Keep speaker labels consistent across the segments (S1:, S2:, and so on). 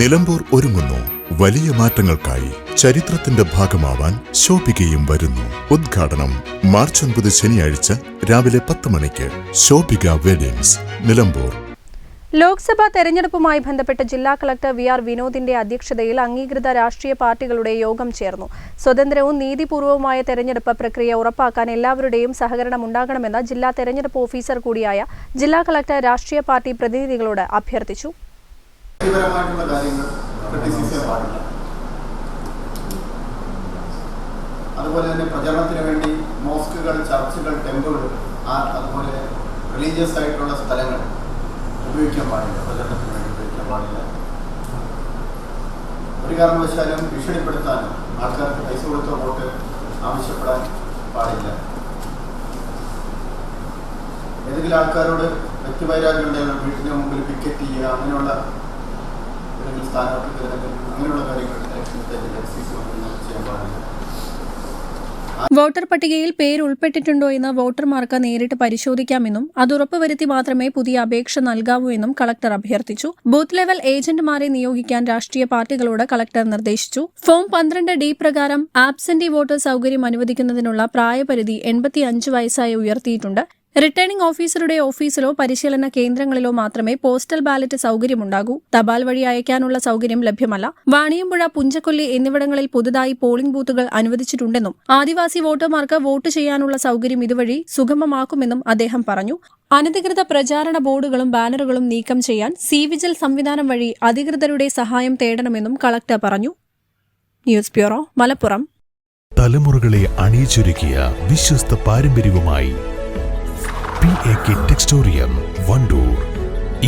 S1: നിലമ്പൂർ ഒരുങ്ങുന്നു വലിയ മാറ്റങ്ങൾക്കായി ചരിത്രത്തിന്റെ ഭാഗമാവാൻ ശോഭികയും വരുന്നു ഉദ്ഘാടനം മാർച്ച് ഒൻപത് ശനിയാഴ്ച രാവിലെ പത്ത് മണിക്ക് ശോഭിക വെഡിങ്സ് നിലമ്പൂർ
S2: ലോക്സഭാ തെരഞ്ഞെടുപ്പുമായി ബന്ധപ്പെട്ട് ജില്ലാ കളക്ടർ വി ആർ വിനോദിന്റെ അധ്യക്ഷതയിൽ അംഗീകൃത രാഷ്ട്രീയ പാർട്ടികളുടെ യോഗം ചേർന്നു സ്വതന്ത്രവും നീതിപൂർവവുമായ തെരഞ്ഞെടുപ്പ് പ്രക്രിയ ഉറപ്പാക്കാൻ എല്ലാവരുടെയും സഹകരണം ഉണ്ടാകണമെന്ന് ജില്ലാ തെരഞ്ഞെടുപ്പ് ഓഫീസർ കൂടിയായ ജില്ലാ കളക്ടർ രാഷ്ട്രീയ പാർട്ടി പ്രതിനിധികളോട് അഭ്യർത്ഥിച്ചു
S3: വ്യക്തിപരമായിട്ടുള്ള കാര്യങ്ങൾ അതുപോലെ തന്നെ പ്രചരണത്തിന് വേണ്ടി മോസ്കുകൾ ചർച്ചുകൾ ടെമ്പിളുകൾ അതുപോലെ റിലീജിയസ് ആയിട്ടുള്ള സ്ഥലങ്ങൾ ഉപയോഗിക്കാൻ പാടില്ല പ്രചരണത്തിന് വേണ്ടി ഉപയോഗിക്കാൻ പാടില്ല ഒരു കാരണവശാലും ഭീഷണിപ്പെടുത്താൻ ആൾക്കാർക്ക് പൈസ കൊടുത്തോ വോട്ട് ആവശ്യപ്പെടാൻ പാടില്ല ഏതെങ്കിലും ആൾക്കാരോട് വ്യക്തിവൈരാഗ്യം ഉണ്ടെങ്കിൽ വീട്ടിന് മുമ്പിൽ പിക്കറ്റ് ചെയ്യുക അങ്ങനെയുള്ള
S2: വോട്ടർ പട്ടികയിൽ പേര് ഉൾപ്പെട്ടിട്ടുണ്ടോ എന്ന് വോട്ടർമാർക്ക് നേരിട്ട് പരിശോധിക്കാമെന്നും അത് ഉറപ്പുവരുത്തി മാത്രമേ പുതിയ അപേക്ഷ നൽകാവൂ എന്നും കളക്ടർ അഭ്യർത്ഥിച്ചു ബൂത്ത് ലെവൽ ഏജന്റുമാരെ നിയോഗിക്കാൻ രാഷ്ട്രീയ പാർട്ടികളോട് കളക്ടർ നിർദ്ദേശിച്ചു ഫോം പന്ത്രണ്ട് ഡി പ്രകാരം ആബ്സെന്റി വോട്ടർ സൗകര്യം അനുവദിക്കുന്നതിനുള്ള പ്രായപരിധി എൺപത്തിയഞ്ച് വയസ്സായി ഉയർത്തിയിട്ടുണ്ട് റിട്ടേണിംഗ് ഓഫീസറുടെ ഓഫീസിലോ പരിശീലന കേന്ദ്രങ്ങളിലോ മാത്രമേ പോസ്റ്റൽ ബാലറ്റ് സൗകര്യമുണ്ടാകൂ തപാൽ വഴി അയക്കാനുള്ള സൌകര്യം ലഭ്യമല്ല വാണിയമ്പുഴ പുഞ്ചക്കൊല്ലി എന്നിവിടങ്ങളിൽ പുതുതായി പോളിംഗ് ബൂത്തുകൾ അനുവദിച്ചിട്ടുണ്ടെന്നും ആദിവാസി വോട്ടർമാർക്ക് വോട്ട് ചെയ്യാനുള്ള സൗകര്യം ഇതുവഴി സുഗമമാക്കുമെന്നും അദ്ദേഹം പറഞ്ഞു അനധികൃത പ്രചാരണ ബോർഡുകളും ബാനറുകളും നീക്കം ചെയ്യാൻ സി വിജിൽ സംവിധാനം വഴി അധികൃതരുടെ സഹായം തേടണമെന്നും കളക്ടർ പറഞ്ഞു ന്യൂസ് ബ്യൂറോ മലപ്പുറം
S1: തലമുറകളെ അണിയിച്ചൊരുക്കിയ വിശ്വസ്ത പാരമ്പര്യവുമായി P A K Textorium Wandoor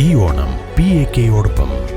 S1: ഈ ഓണം പി എ കെയോടൊപ്പം